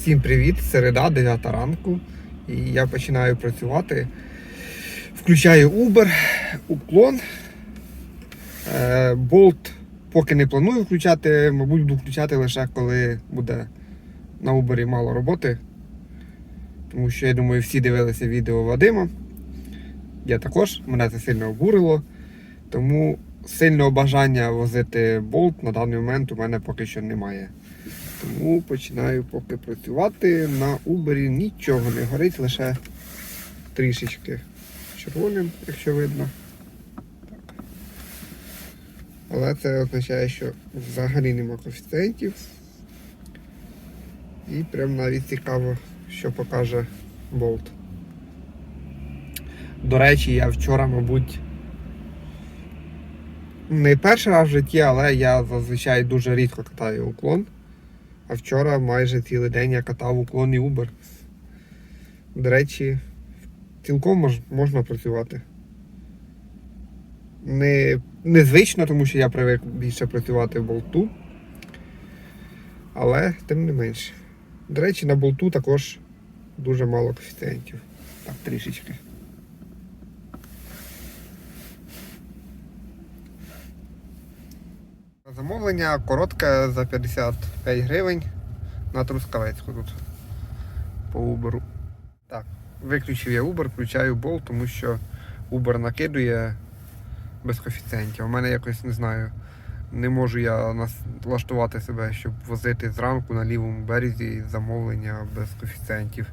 Всім привіт! Середа, 9 ранку. І я починаю працювати. Включаю Uber, уклон. Е, Болт поки не планую включати, мабуть, буду включати лише коли буде на Uber мало роботи. Тому що я думаю, всі дивилися відео Вадима. Я також, мене це сильно обурило. Тому сильного бажання возити болт на даний момент у мене поки що немає. Тому починаю поки працювати. На Uber нічого не горить, лише трішечки червоним, якщо видно. Але це означає, що взагалі нема коефіцієнтів. І прям навіть цікаво, що покаже болт. До речі, я вчора, мабуть, не перший раз в житті, але я зазвичай дуже рідко катаю уклон. А вчора майже цілий день я катав уклон і Uber. До речі, цілком мож, можна працювати. Не, незвично, тому що я привик більше працювати в болту. Але тим не менше. До речі, на болту також дуже мало коефіцієнтів. Так, трішечки. Замовлення коротке за 55 гривень на Трускавецьку тут по Uber. Так, виключив я Uber, включаю Bolt, тому що Uber накидує без коефіцієнтів. У мене якось не знаю, не можу я налаштувати себе, щоб возити зранку на лівому березі замовлення без коефіцієнтів.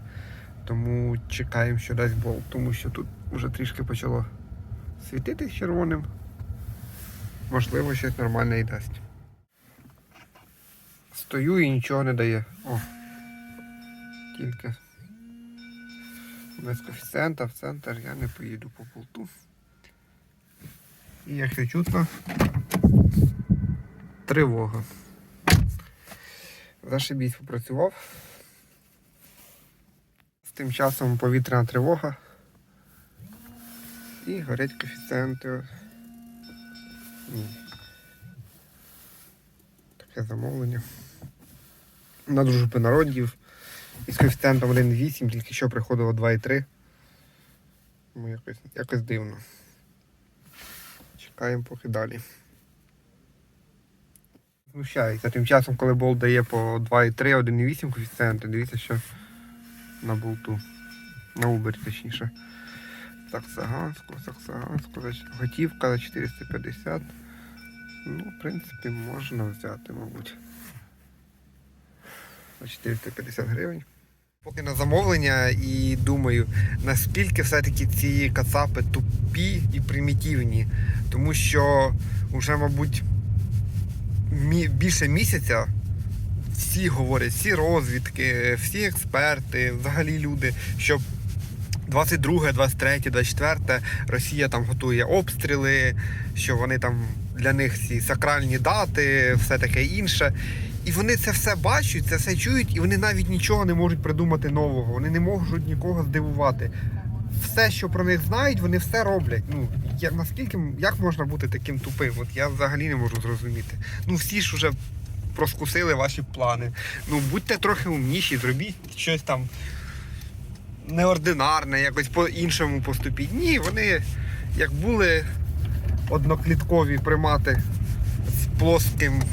Тому чекаємо, що дасть Bolt, тому що тут вже трішки почало світити червоним. Можливо, щось нормальне і дасть. Стою і нічого не дає. О. Тільки без коефіцієнта в центр я не поїду по болту. І як чутно, тривога. Зашибісь попрацював. З тим часом повітряна тривога. І горять коефіцієнти. Ні. Таке замовлення. На дружби народів. Із коефіцієнтом 1,8, тільки що приходило 2,3. Тому якось, якось дивно. Чекаємо поки далі. Знущається. Тим часом, коли болт дає по 2,3, 1,8 коефіцієнти, дивіться, що на болту. На Uber точніше. Саксаганську, Саксаганську, готівка за 450. Ну, в принципі, можна взяти, мабуть. За 450 гривень. Поки на замовлення і думаю, наскільки все-таки ці кацапи тупі і примітивні. Тому що вже, мабуть, більше місяця всі говорять, всі розвідки, всі експерти, взагалі люди, що 22, 23, 24 Росія там готує обстріли, що вони там для них ці сакральні дати, все таке інше. І вони це все бачать, це все чують, і вони навіть нічого не можуть придумати нового. Вони не можуть нікого здивувати. Все, що про них знають, вони все роблять. Ну як наскільки як можна бути таким тупим? От я взагалі не можу зрозуміти. Ну всі ж вже проскусили ваші плани. Ну будьте трохи умніші, зробіть щось там неординарне, якось по-іншому поступіть. Ні, вони як були однокліткові примати з плоским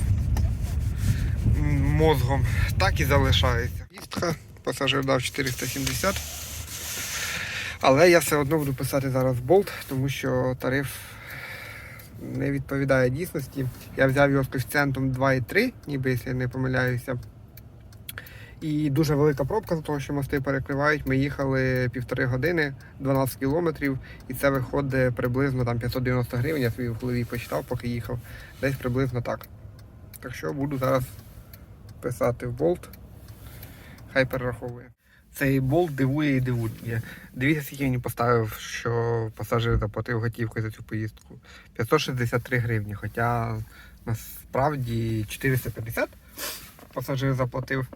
мозгом, так і залишаються. Їстка, пасажир дав 470. Але я все одно буду писати зараз болт, тому що тариф не відповідає дійсності. Я взяв його з коефіцієнтом 2,3, ніби якщо я не помиляюся. І дуже велика пробка за того, що мости перекривають. Ми їхали півтори години, 12 кілометрів, і це виходить приблизно там 590 гривень. Я собі в голові почитав, поки їхав. Десь приблизно так. Так що буду зараз писати в болт. Хай перераховує. Цей болт дивує і дивує. Дивіться, скільки мені поставив, що пасажир заплатив готівкою за цю поїздку. 563 гривні. Хоча насправді 450 пасажир заплатив.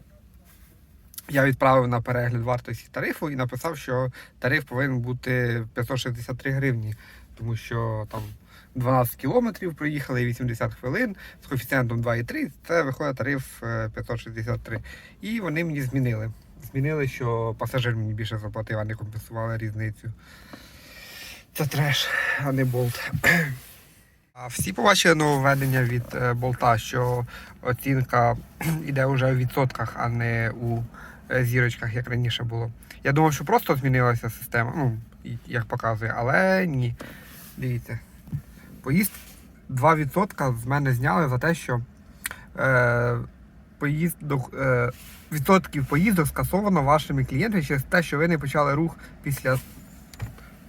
Я відправив на перегляд вартості тарифу і написав, що тариф повинен бути 563 гривні, тому що там 12 кілометрів проїхали 80 хвилин з коефіцієнтом 2,3. Це виходить тариф е, 563. І вони мені змінили. Змінили, що пасажир мені більше заплатив, а не компенсували різницю. Це треш, а не болт. А Всі побачили нововведення від е, болта, що оцінка йде вже у відсотках, а не у е, зірочках, як раніше було. Я думав, що просто змінилася система, ну, як показує, але ні. Дивіться. Поїзд 2% з мене зняли за те, що е, поїздок, е, відсотків поїздок скасовано вашими клієнтами через те, що ви не почали рух після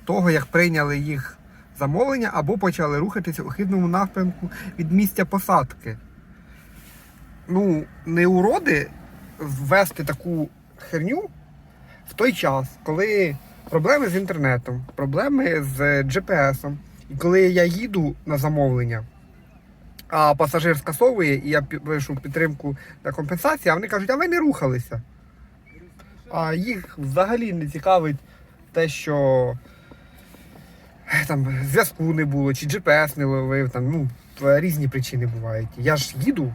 того, як прийняли їх замовлення або почали рухатися у хідному напрямку від місця посадки. Ну, не уроди ввести таку херню в той час, коли проблеми з інтернетом, проблеми з GPS, і коли я їду на замовлення, а пасажир скасовує, і я пишу підтримку на компенсацію, а вони кажуть, а ви не рухалися. А їх взагалі не цікавить те, що е, там зв'язку не було, чи GPS не ловив, там, ну, різні причини бувають. Я ж їду.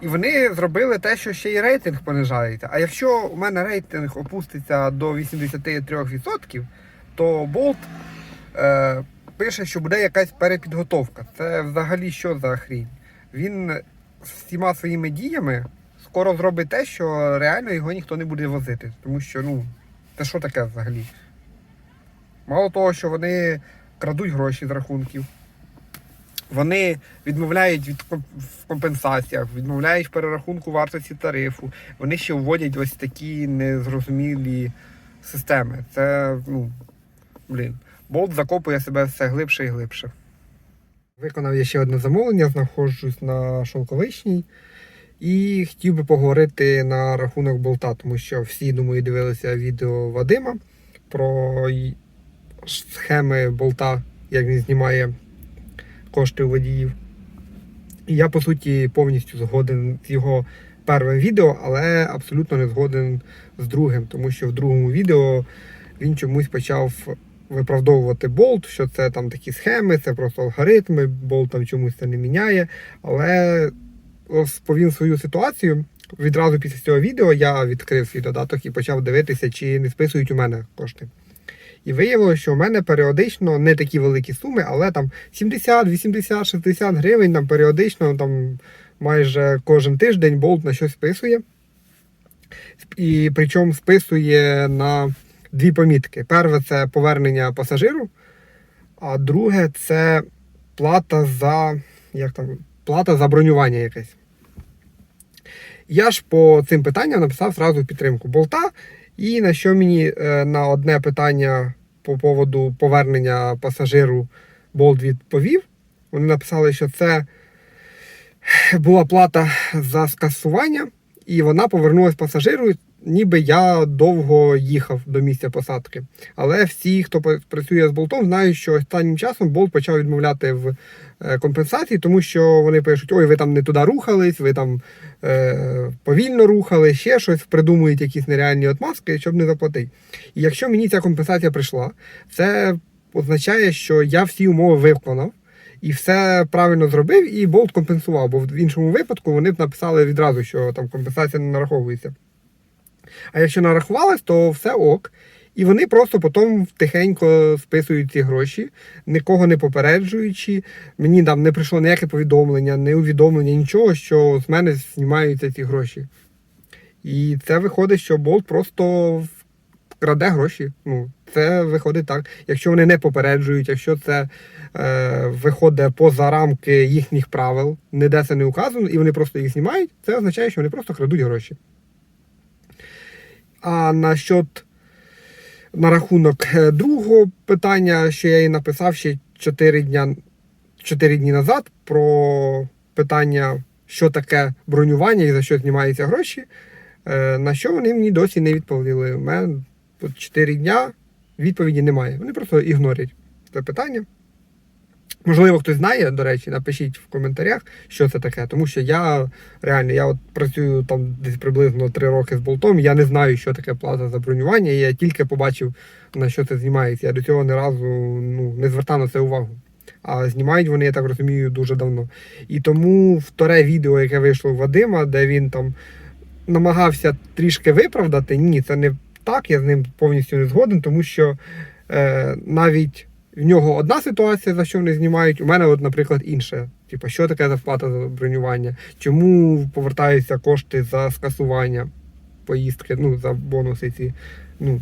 І вони зробили те, що ще й рейтинг понижається. А якщо у мене рейтинг опуститься до 83%, то Bolt е, пише, що буде якась перепідготовка. Це взагалі що за хрінь? Він всіма своїми діями скоро зробить те, що реально його ніхто не буде возити. Тому що, ну, це що таке взагалі? Мало того, що вони крадуть гроші з рахунків. Вони відмовляють від в компенсаціях, відмовляють в перерахунку вартості тарифу. Вони ще вводять ось такі незрозумілі системи. Це, ну, блін, болт закопує себе все глибше і глибше. Виконав я ще одне замовлення, знаходжусь на Шовковичній. І хотів би поговорити на рахунок болта, тому що всі, думаю, дивилися відео Вадима про схеми болта, як він знімає кошти у водіїв. І я, по суті, повністю згоден з його первим відео, але абсолютно не згоден з другим, тому що в другому відео він чомусь почав виправдовувати болт, що це там такі схеми, це просто алгоритми, болт там чомусь це не міняє. Але розповів свою ситуацію. Відразу після цього відео я відкрив свій додаток і почав дивитися, чи не списують у мене кошти. І виявилося, що у мене періодично не такі великі суми, але там 70, 80, 60 гривень там періодично, там майже кожен тиждень болт на щось списує. І причому списує на дві помітки. Перше це повернення пасажиру, а друге це плата за, як там, плата за бронювання якесь. Я ж по цим питанням написав зразу підтримку болта. І на що мені е, на одне питання по поводу повернення пасажиру болт відповів. Вони написали, що це була плата за скасування, і вона повернулась пасажиру, ніби я довго їхав до місця посадки. Але всі, хто працює з болтом, знають, що останнім часом болт почав відмовляти в е, компенсації, тому що вони пишуть: ой, ви там не туди рухались, ви там е, повільно рухали, ще щось, придумують якісь нереальні отмазки, щоб не заплатити. І якщо мені ця компенсація прийшла, це означає, що я всі умови виконав. І все правильно зробив, і болт компенсував, бо в іншому випадку вони б написали відразу, що там компенсація не нараховується. А якщо нарахувалось, то все ок. І вони просто потім тихенько списують ці гроші, нікого не попереджуючи. Мені там не прийшло ніяке повідомлення, не увідомлення, нічого, що з мене знімаються ці гроші. І це виходить, що болт просто краде гроші. Ну, це виходить так. Якщо вони не попереджують, якщо це е, виходить поза рамки їхніх правил, ніде це не указано, і вони просто їх знімають, це означає, що вони просто крадуть гроші. А насчет на рахунок е, другого питання, що я їй написав ще 4 дня, 4 дні назад про питання, що таке бронювання і за що знімаються гроші. е, На що вони мені досі не відповіли. У мене тут 4 дня відповіді немає. Вони просто ігнорять це питання. Можливо, хтось знає, до речі, напишіть в коментарях, що це таке. Тому що я реально я от працюю там десь приблизно 3 роки з болтом. Я не знаю, що таке плата за бронювання. Я тільки побачив, на що це знімається. Я до цього ні разу ну, не звертав на це увагу. А знімають вони, я так розумію, дуже давно. І тому вторе відео, яке вийшло у Вадима, де він там намагався трішки виправдати. Ні, це не так, я з ним повністю не згоден, тому що е, навіть в нього одна ситуація, за що вони знімають, у мене, от, наприклад, інша. Типа, що таке зарплата за бронювання? Чому повертаються кошти за скасування поїздки, ну, за бонуси ці. Ну,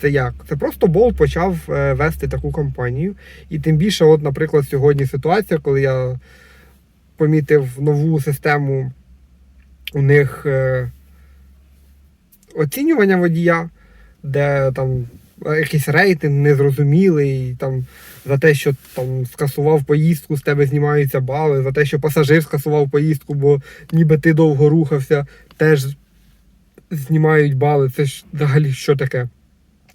це як? Це просто Болт почав е, вести таку кампанію. І тим більше, от, наприклад, сьогодні ситуація, коли я помітив нову систему у них е, оцінювання водія, де там якийсь рейтинг незрозумілий, там за те, що там скасував поїздку, з тебе знімаються бали, за те, що пасажир скасував поїздку, бо ніби ти довго рухався, теж знімають бали. Це ж взагалі що таке?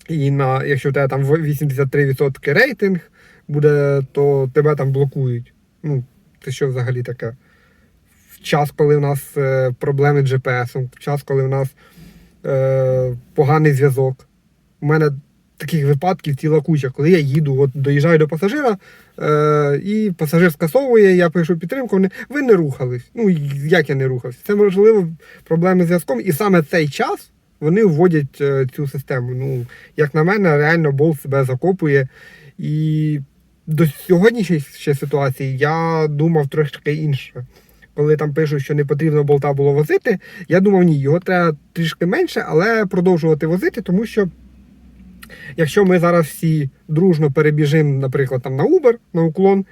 І на, якщо у тебе там 83% рейтинг буде, то тебе там блокують. Ну, це що взагалі таке? В час, коли в нас е, проблеми з GPS, в час, коли в нас е, поганий зв'язок. У мене таких випадків ціла куча, коли я їду, от доїжджаю до пасажира, е, і пасажир скасовує, я пишу підтримку, вони ви не рухались. Ну як я не рухався? Це можливо проблеми з зв'язком, і саме цей час вони вводять е, цю систему. Ну, як на мене, реально бол себе закопує. І до сьогоднішньої ще ситуації я думав трошки інше. Коли там пишуть, що не потрібно болта було возити, я думав, ні, його треба трішки менше, але продовжувати возити, тому що якщо ми зараз всі дружно перебіжимо, наприклад, там на Uber, на уклон,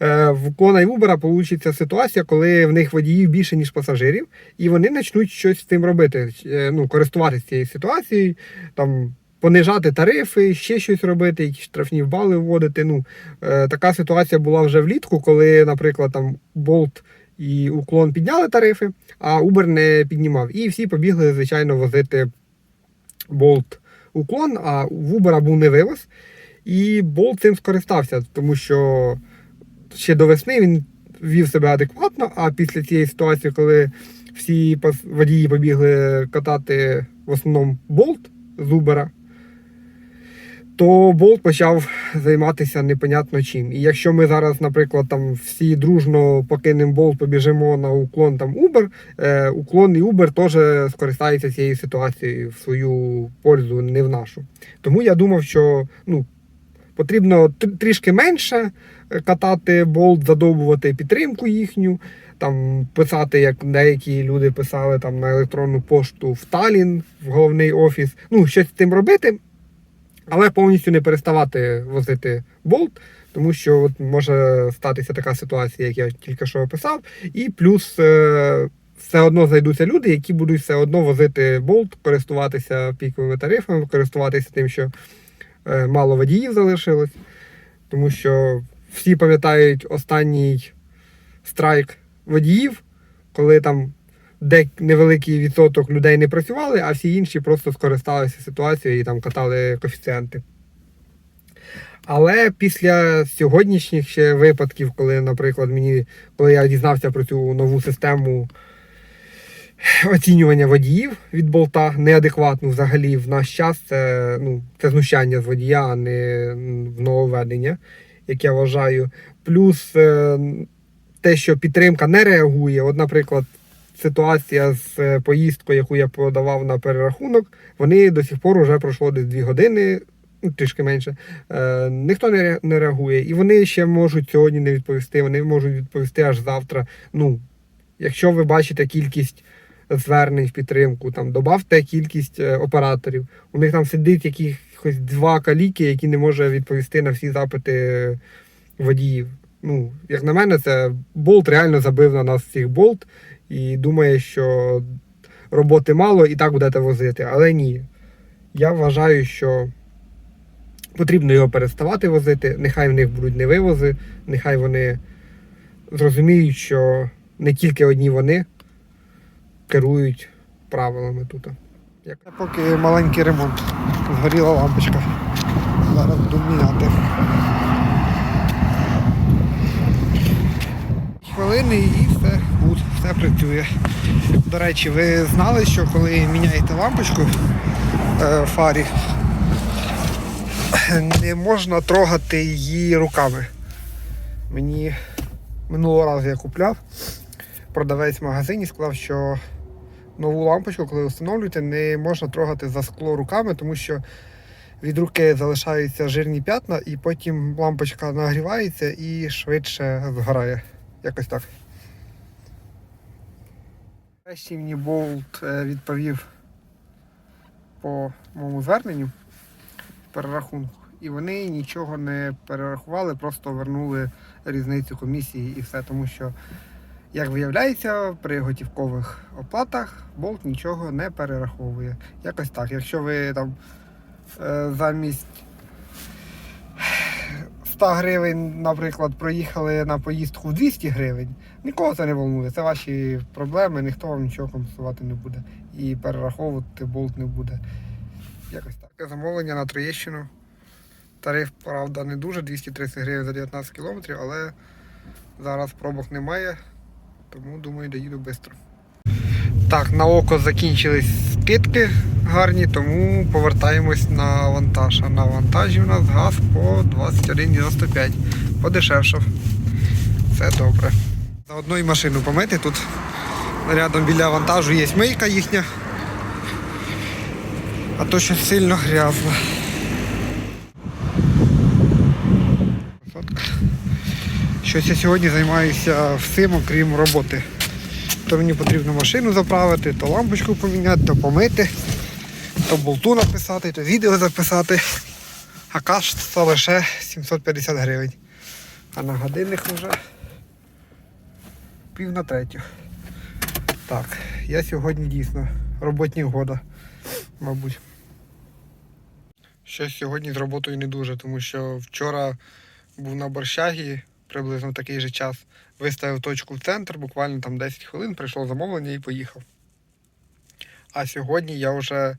е, в уклона і Uber вийде ситуація, коли в них водіїв більше, ніж пасажирів, і вони почнуть щось з цим робити, е, ну, користуватися цією ситуацією, там. Понижати тарифи, ще щось робити, якісь штрафні бали вводити. Ну, е, така ситуація була вже влітку, коли, наприклад, там Bolt і уклон підняли тарифи, а Uber не піднімав. І всі побігли, звичайно, возити Bolt уклон, а в Uber був не вивоз. І Болт цим скористався, тому що ще до весни він вів себе адекватно, а після цієї ситуації, коли всі водії побігли катати в основному болт з Uber, то Болт почав займатися непонятно чим. І якщо ми зараз, наприклад, там всі дружно покинемо Болт, побіжимо на уклон там Uber, е, уклон і Uber теж скористаються цією ситуацією в свою пользу, не в нашу. Тому я думав, що ну, потрібно тр- трішки менше е, катати болт, задовбувати підтримку їхню. Там писати, як деякі люди писали там на електронну пошту в Талін, в головний офіс. Ну, щось з цим робити, але повністю не переставати возити болт, тому що от може статися така ситуація, як я тільки що описав. І плюс е, все одно знайдуться люди, які будуть все одно возити болт, користуватися піковими тарифами, користуватися тим, що е, мало водіїв залишилось. Тому що всі пам'ятають останній страйк водіїв, коли там де невеликий відсоток людей не працювали, а всі інші просто скористалися ситуацією і там катали коефіцієнти. Але після сьогоднішніх ще випадків, коли, наприклад, мені, коли я дізнався про цю нову систему оцінювання водіїв від болта, неадекватну взагалі в наш час, це, ну, це знущання з водія, а не м, нововведення, як я вважаю. Плюс е, те, що підтримка не реагує. От, наприклад, ситуація з е, поїздкою, яку я подавав на перерахунок, вони до сих пор вже пройшло десь 2 години, ну, трішки менше. Е, ніхто не, реагує. І вони ще можуть сьогодні не відповісти, вони можуть відповісти аж завтра. Ну, якщо ви бачите кількість звернень в підтримку, там додавте кількість е, операторів. У них там сидить якихось два каліки, які не можуть відповісти на всі запити водіїв. Ну, як на мене, це болт реально забив на нас всіх болт і думає, що роботи мало і так будете возити. Але ні. Я вважаю, що потрібно його переставати возити. Нехай в них будуть не вивози, нехай вони зрозуміють, що не тільки одні вони керують правилами тут. Як... Поки маленький ремонт. Згоріла лампочка. Зараз буду міняти. Хвилини і все гуд, все працює. До речі, ви знали, що коли міняєте лампочку е, фарі, не можна трогати її руками. Мені минулого разу я купляв, продавець в магазині сказав, що нову лампочку, коли встановлюєте, не можна трогати за скло руками, тому що від руки залишаються жирні п'ятна, і потім лампочка нагрівається і швидше згорає. Якось так. Нарешті мені Болт е, відповів по моєму зверненню перерахунку. І вони нічого не перерахували, просто вернули різницю комісії і все. Тому що, як виявляється, при готівкових оплатах болт нічого не перераховує. Якось так. Якщо ви там е, замість 100 гривень, наприклад, проїхали на поїздку в 200 гривень, нікого це не волнує. Це ваші проблеми, ніхто вам нічого компенсувати не буде. І перераховувати болт не буде. Якось так. Замовлення на Троєщину. Тариф, правда, не дуже 230 гривень за 19 кілометрів, але зараз пробок немає, тому думаю, доїду швидко. Так, на око закінчились скидки гарні, тому повертаємось на вантаж. А на вантажі у нас газ по 21,95. Подешевшав. Все добре. Заодно і машину помити. Тут рядом біля вантажу є мийка їхня. А то щось сильно грязно. Щось я сьогодні займаюся всім, окрім роботи. То мені потрібно машину заправити, то лампочку поміняти, то помити, то болту написати, то відео записати. А каш це лише 750 гривень. А на годинник вже пів на третю. Так, я сьогодні дійсно роботник года, мабуть. Щось сьогодні з роботою не дуже, тому що вчора був на борщагі приблизно такий же час. Виставив точку в центр, буквально там 10 хвилин, прийшло замовлення і поїхав. А сьогодні я вже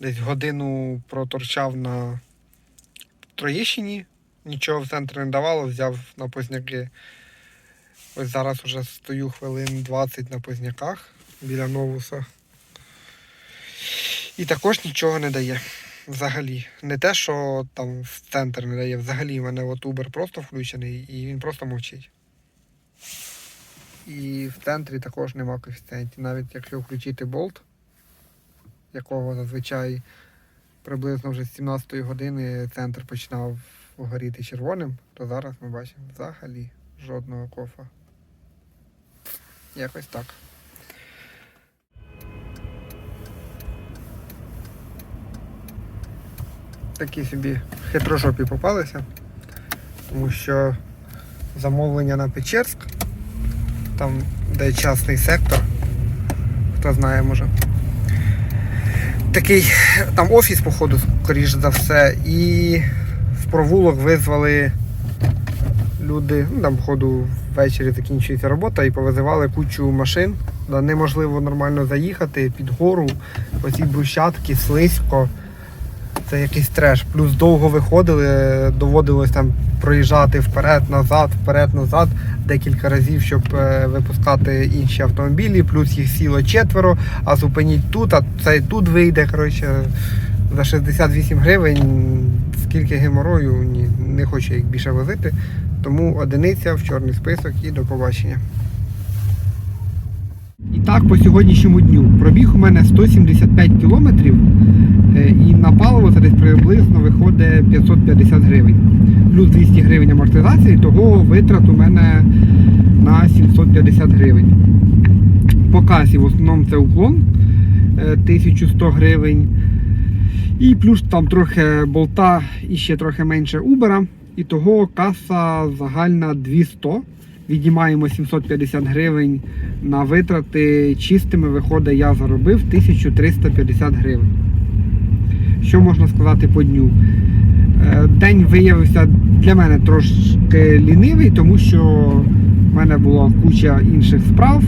десь годину проторчав на Троєщині, нічого в центр не давало, взяв на позняки. Ось зараз вже стою хвилин 20 на позняках біля новуса. І також нічого не дає. Взагалі. Не те, що там в центр не дає, взагалі в мене от Uber просто включений і він просто мовчить. І в центрі також нема коефіцієнтів. Навіть якщо включити болт, якого зазвичай приблизно вже з 17 години центр починав горіти червоним, то зараз ми бачимо взагалі жодного кофа. Якось так. Такі собі хитрожопі попалися, тому що замовлення на Печерськ, там де частний сектор, хто знає може. Такий там офіс, походу, скоріш за все, і в провулок визвали люди, ну там, походу, ввечері закінчується робота і повизивали кучу машин. Да, неможливо нормально заїхати під гору, оці брусчатки, слизько. Це якийсь треш. Плюс довго виходили, доводилось там проїжджати вперед-назад, вперед-назад декілька разів, щоб е, випускати інші автомобілі, плюс їх сіло четверо, а зупиніть тут, а цей тут вийде. Коротше, за 68 гривень, скільки геморою, ні, не хочу їх більше возити. Тому одиниця в чорний список і до побачення. І так, по сьогоднішньому дню. Пробіг у мене 175 кілометрів. Е, І на паливо це десь приблизно виходить 550 гривень. Плюс 200 гривень амортизації, того витрат у мене на 750 гривень. По касі в основному це уклон е, 1100 гривень. І плюс там трохи болта і ще трохи менше Uber. І того каса загальна 200. Віднімаємо 750 гривень на витрати чистими виходить, я заробив 1350 гривень. Що можна сказати по дню? Е, День виявився для мене трошки лінивий, тому що в мене була куча інших справ.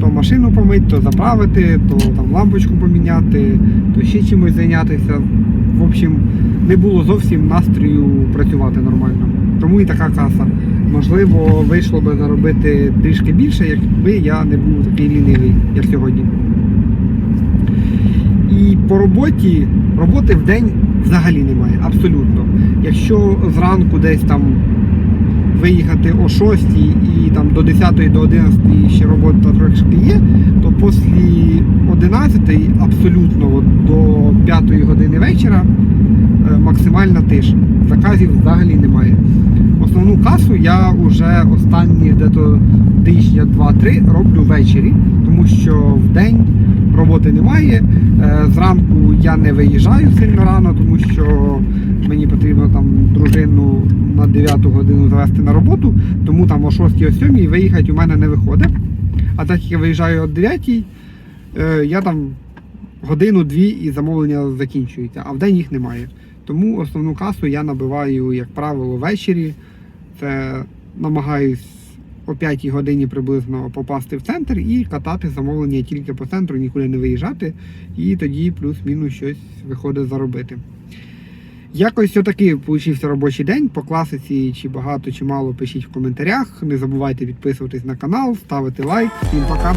То машину помити, то заправити, то там лампочку поміняти, то ще чимось зайнятися. В общем, не було зовсім настрою працювати нормально. Тому і така каса. Можливо, вийшло би заробити трішки більше, якби я не був такий лінивий, як сьогодні. І по роботі, роботи в день взагалі немає, абсолютно. Якщо зранку десь там виїхати о 6 і там до 10 до 11 ще робота трошки є, то після 11 абсолютно от, до 5 години вечора е, максимальна тиша. Заказів взагалі немає. Основну касу я вже останні тижня 2-3 роблю ввечері, тому що в день роботи немає. Е, Зранку я не виїжджаю сильно рано, тому що мені потрібно там дружину на 9 годину завести на роботу, тому там о 6 о 7 виїхати у мене не виходить. А так як я виїжджаю о 9, е, я там годину-дві і замовлення закінчується, а в день їх немає. Тому основну касу я набиваю, як правило, ввечері. Це намагаюсь о 5 годині приблизно попасти в центр і катати замовлення тільки по центру, нікуди не виїжджати, і тоді плюс-мінус щось виходить заробити. Якось отакий вийшовся робочий день. По класиці чи багато, чи мало пишіть в коментарях. Не забувайте підписуватись на канал, ставити лайк. Всім пока!